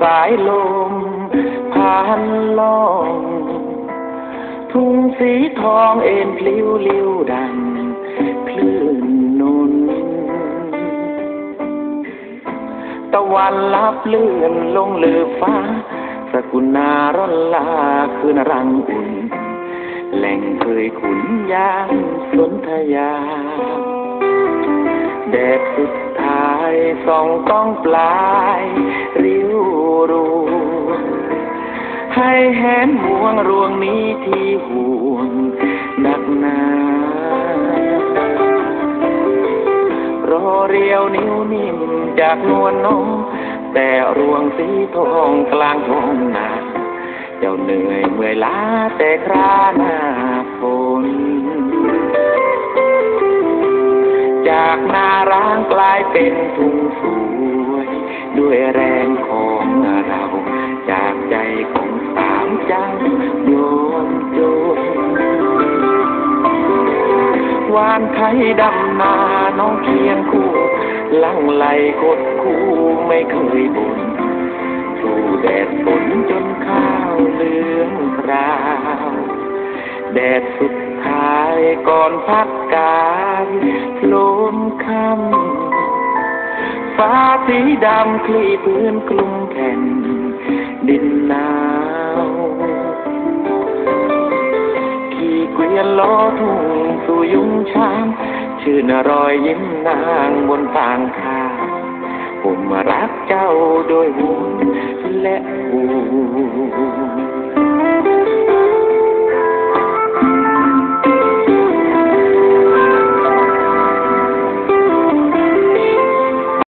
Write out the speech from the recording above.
สายลมผ่านลองทุ่งสีทองเอ็นพลิ้วลิ้วดังคลื่นนุนตะวันลับเลื่อนลงเลือฟ้า สกุณาร่อนลาคืนรังอุ่น แหล่งเคยขุนยางสนธยาแดดสุด ส่องต้องปลายริ้วรูให้แหนห่วงรวงนี้ที่ห่วงนักหนารอเรียวนิ้วนิ่มจากนวลน้องแต่รวงสีทองกลางท้องนาเจ้าเหนื่อยเมื่อยล้าแต่คราหน้า นาร้างกลายเป็นทุ่งสวย ด้วยแรงของเรา จากใจของสามจังโยนโยนวานไทยดำนาน้องเคียงคู่ลังไหลกดคู่ไม่เคยบ่นสู้แดดฝนจนข้าวเหลืองราว แดดสุดท้ายก่อนพักกา ลมค่ำฟ้าสีดำคลี่พื้นกลุ่มแผ่น ดินหนาวขี่เกวียนล้อทุ่งสู่ยุงช้างชื่นรอยยิ้มนางบนฟางข้าผมรักเจ้าโดยห่วและห่วง